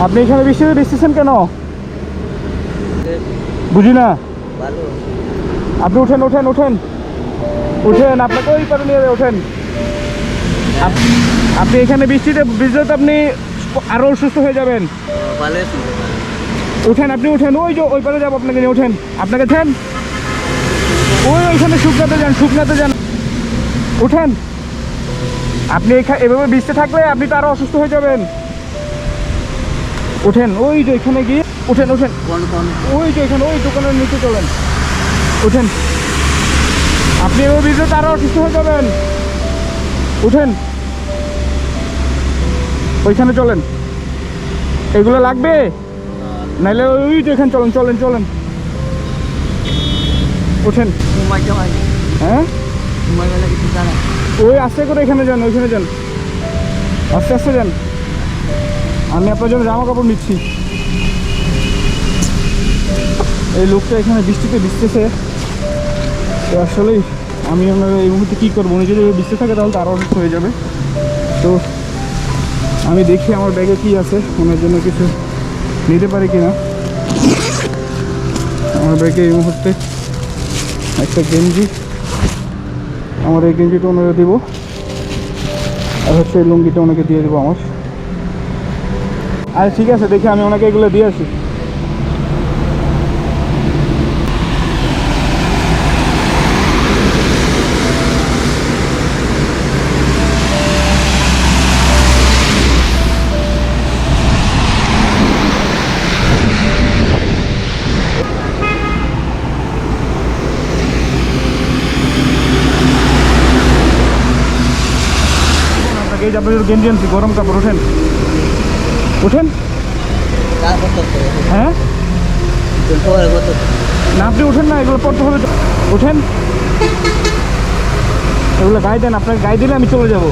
আপনি এখানে বৃষ্টিতে বৃষ্টিছেন কেন? বুঝি না? আপনি উঠেন উঠেন উঠেন। উঠেন আপনাকে ওই পারে নিয়ে ওঠেন আপ- আপনি এখানে বৃষ্টিতে ভিজলে তো আপনি আরও অসুস্থ হয়ে যাবেন। উঠেন আপনি উঠেন ওই যে ওই পারে যাব আপনাকে নিয়ে উঠেন। আপনাকে ঠেন ওই ওইখানে শুকনাতে যান শুকনাতে যান। উঠেন। আপনি এখানে এভাবে বৃষ্টি থাকলে আপনি তো আরও অসুস্থ হয়ে যাবেন। উঠেন ওই যে এখানে গিয়ে উঠেন উঠেন কোন কোন? ওই যে এখানে ওই দোকানের নিচে চলেন। উঠেন আপনি এভাবে বৃষ্টিতে তো আরও অসুস্থ হয়ে যাবেন। উঠেন ওইখানে চলেন। এগুলো লাগবে? নাইলে ওই যে এখানে চলেন চলেন চলেন। ওঠেন। হ্যাঁ? ওই আস্তে করে এখানে যান ওইখানে যান। আস্তে আস্তে যান। আমি আপনার জন্য জামা কাপড় নিচ্ছি। এই লোকটা এখানে বৃষ্টিতে ভিজতেছে। তো আসলেই আমি আপনার এই মুহূর্তে কী করব? উনি যদি বৃষ্টি থাকে তাহলে তো আরও অসুস্থ হয়ে যাবে। তো আমি দেখি আমার ব্যাগে কি আছে। ওনার জন্য কিছু নিতে পারি কিনা। আমার ব্যাগে এই মুহূর্তে একটা গেঞ্জি। আমার এই গেঞ্জিটা ওনাকে দেবো। আর হচ্ছে এই লুঙ্গিটা ওনাকে দিয়ে দেবো আমার। আরে ঠিক আছে, দেখি আমি ওনাকে এগুলো দিয়ে আসি। আপনার গেঞ্জি আনছি, গরম কাপড়, ওঠেন। তো হ্যাঁ? না, আপনি উঠেন না, এগুলো পড়তে হবে তো। ওঠেন এগুলো গায়ে দেন, আপনাকে গায়ে দিলে আমি চলে যাব।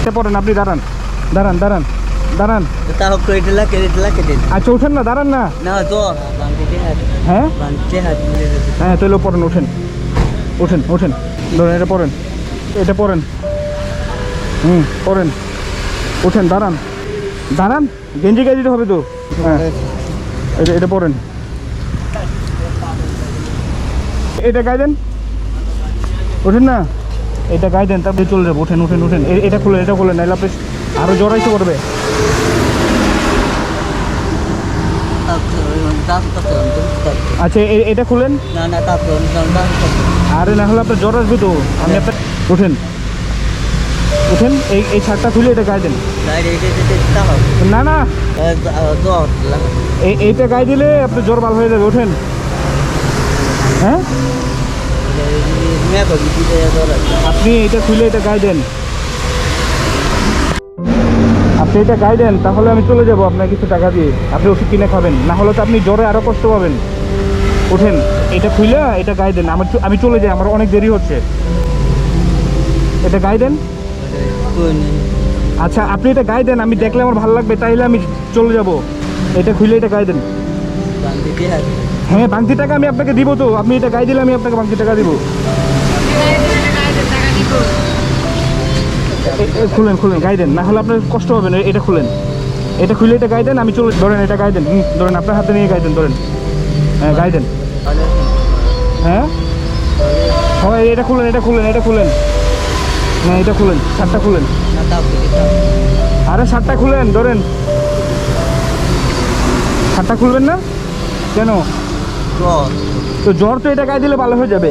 এটা পড়েন, আপনি দাঁড়ান। দাঁড়ান দাঁড়ান দাঁড়ান। আচ্ছা ওঠেন না, দাঁড়ান না। হ্যাঁ? হ্যাঁ তাহলে পড়েন ওঠেন ওঠেন ওঠেন ধরেন, এটা পড়েন। এটা পড়েন। হুম, পড়েন। ওঠেন দাঁড়ান। দাঁড়ান গেঞ্জি গায়ে দিতে হবে তো। হ্যাঁ। এটা এটা পড়েন এটা গায়ে দেন। ওঠেন না? এটা গায়ে দেন তারপরে চলে যাব। ওঠেন ওঠেন ওঠেন। এটা খুলেন এটা খুলেন নাহলে আপনি আরও জ্বর আইসে করবে আচ্ছা এটা খুলেন। না না আরে না হলে আপনার জ্বর আসবে তো। আমি আপনার ওঠেন। ওঠেন এই এই শার্টটা খুলে এটা গায়ে দেন। না না। এইটা গায়ে দিলে আপনার জ্বর ভালো হয়ে যাবে ওঠেন। হ্যাঁ? আপনি এটা খুলে এটা গায়ে দেন। আপনি এটা গায়ে দেন তাহলে আমি চলে যাব আপনার কিছু টাকা দিয়ে। আপনি ওষুধ কিনে খাবেন না হলে তো আপনি জ্বরে আরও কষ্ট পাবেন। ওঠেন এটা খুলে এটা গায়ে দেন। আমার আমি চলে যাই আমার অনেক দেরি হচ্ছে। এটা গায়ে দেন। আচ্ছা আপনি এটা গায়ে দেন আমি দেখলে আমার ভালো লাগবে তাইলে আমি চলে যাব। এটা খুলে এটা গায়ে দেন। হ্যাঁ বাংতি টাকা আমি আপনাকে দিব তো। আপনি এটা গায়ে দিলে আমি আপনাকে বাংতি টাকা দিব। খুলেন খুলেন গায়ে দেন। না হলে আপনার কষ্ট হবে না এটা খুলেন। এটা খুলে এটা গায়ে দেন আমি চলে ধরেন এটা গায়ে দেন। হুম, ধরেন আপনার হাতে নিয়ে গায়ে দেন ধরেন। হ্যাঁ গায়ে দেন। হ্যাঁ? হয় এটা খুলেন এটা খুলেন এটা খুলেন। হ্যাঁ এটা খুলেন শার্টটা খুলেন। আরে শার্টটা খুলেন ধরেন। শার্টটা খুলবেন না? কেন? তো জ্বর তো এটা গায়ে দিলে ভালো হয়ে যাবে।